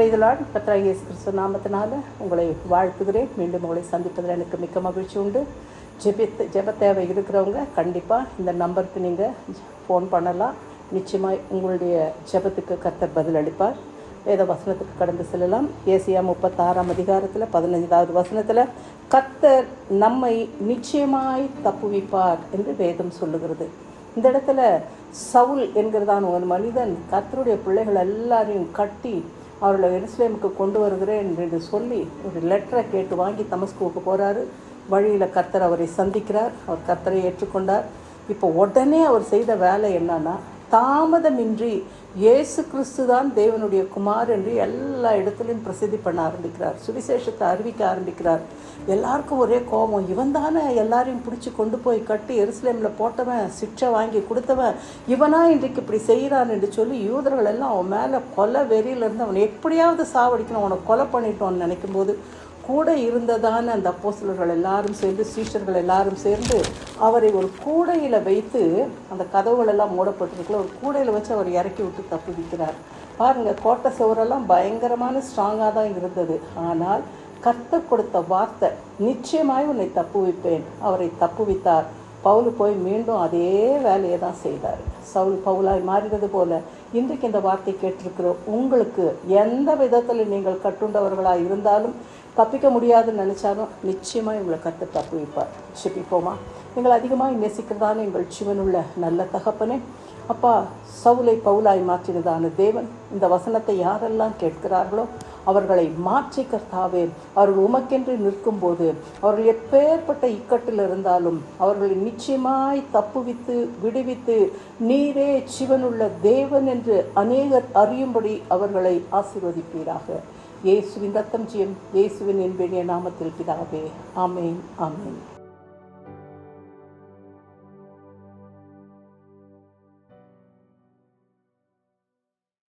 பிரைதலாட் கத்ராய் இயேசு கிறிஸ்துவ நாமத்தினால உங்களை வாழ்த்துகிறேன். மீண்டும் உங்களை சந்திப்பதில் எனக்கு மிக்க மகிழ்ச்சி உண்டு. ஜெபித்து ஜெப தேவை இருக்கிறவங்க கண்டிப்பாக இந்த நம்பருக்கு நீங்கள் ஃபோன் பண்ணலாம். நிச்சயமாய் உங்களுடைய ஜெபத்துக்கு கர்த்தர் பதில் அளிப்பார். வேத வசனத்துக்கு கடந்து செல்லலாம். ஏசியா முப்பத்தாறாம் அதிகாரத்தில் பதினைந்தாவது வசனத்தில் கர்த்தர் நம்மை நிச்சயமாய் தப்புவிப்பார் என்று வேதம் சொல்லுகிறது. இந்த இடத்துல சவுல் என்கிறதான ஒரு மனிதன் கர்த்தருடைய பிள்ளைகள் எல்லாரையும் கட்டி அவர்களை எருசலேமுக்கு கொண்டு வருகிறேன் என்று சொல்லி ஒரு லெட்டரை கேட்டு வாங்கி தமஸ்குவுக்கு போகிறாரு வழியில் கர்த்தர் அவரை சந்திக்கிறார். அவர் கர்த்தரை ஏற்றுக்கொண்டார். இப்போ உடனே அவர் செய்த வேலை என்னன்னா தாமதமின்றி இயேசு கிறிஸ்து தான் தேவனுடைய குமார் என்று எல்லா இடத்துலையும் பிரசித்தி பண்ண ஆரம்பிக்கிறார். சுவிசேஷத்தை அறிவிக்க ஆரம்பிக்கிறார். எல்லாருக்கும் ஒரே கோபம். இவன் தானே எல்லாரையும் பிடிச்சி கொண்டு போய் கட்டி எருசலேமில் போட்டவன் சிக்ஷை வாங்கி கொடுத்தவன் இவனா இன்றைக்கு இப்படி செய்கிறான் என்று சொல்லி யூதர்கள் எல்லாம் அவன் மேலே கொலை வெறியிலேருந்து அவனை எப்படியாவது சாவடிக்கணும் அவனை கொலை பண்ணிட்டோன்னு நினைக்கும்போது கூட இருந்ததான அந்த அப்போசலர்கள் எல்லாரும் சேர்ந்து சீஷர்கள் எல்லாரும் சேர்ந்து அவரை ஒரு கூடையில் வைத்து அந்த கதவுகள் எல்லாம் மூடப்பட்டிருக்கல ஒரு கூடையில் வச்சு அவர் இறக்கி விட்டு தப்புவிக்கிறார் பாருங்கள் கோட்டை சுவரெல்லாம் பயங்கரமான ஸ்ட்ராங்காக தான் இருந்தது. ஆனால் கத்த கொடுத்த வார்த்தை நிச்சயமாய் உன்னை தப்புவிப்பேன். அவரை தப்புவித்தார். பவுல் போய் மீண்டும் அதே வேலையை தான் செய்தார். சவுல் பவுலாய் மாறினது போல இன்றைக்கு இந்த வார்த்தை கேட்டிருக்கிறோம். உங்களுக்கு எந்த விதத்தில் நீங்கள் கட்டுண்டவர்களாக இருந்தாலும் தப்பிக்க முடியாதுன்னு நினச்சாலும் நிச்சயமாக உங்களை கற்று தப்பு வைப்பார். சிப்பிப்போமா எங்களை அதிகமாக நேசிக்கிறதான எங்கள் சிவனுள்ள நல்ல தகப்பனே அப்பா சவுலை பவுலாய் மாற்றினதான தேவன் இந்த வசனத்தை யாரெல்லாம் கேட்கிறார்களோ அவர்களை மாற்றி கர்த்தாவே அவர்கள் உமக்கென்று நிற்கும்போது அவர்கள் எப்பேற்பட்ட இக்கட்டில் இருந்தாலும் அவர்களை நிச்சயமாய் தப்புவித்து விடுவித்து நீரே சிவனுள்ள தேவன் என்று அநேகர் அறியும்படி அவர்களை ஆசீர்வதிப்பீராக. இயேசுவின் ரத்தம் ஜெயம் இயேசுவின் என்பினிய நாமத்தில் பிதாவே. ஆமேன் ஆமேன்.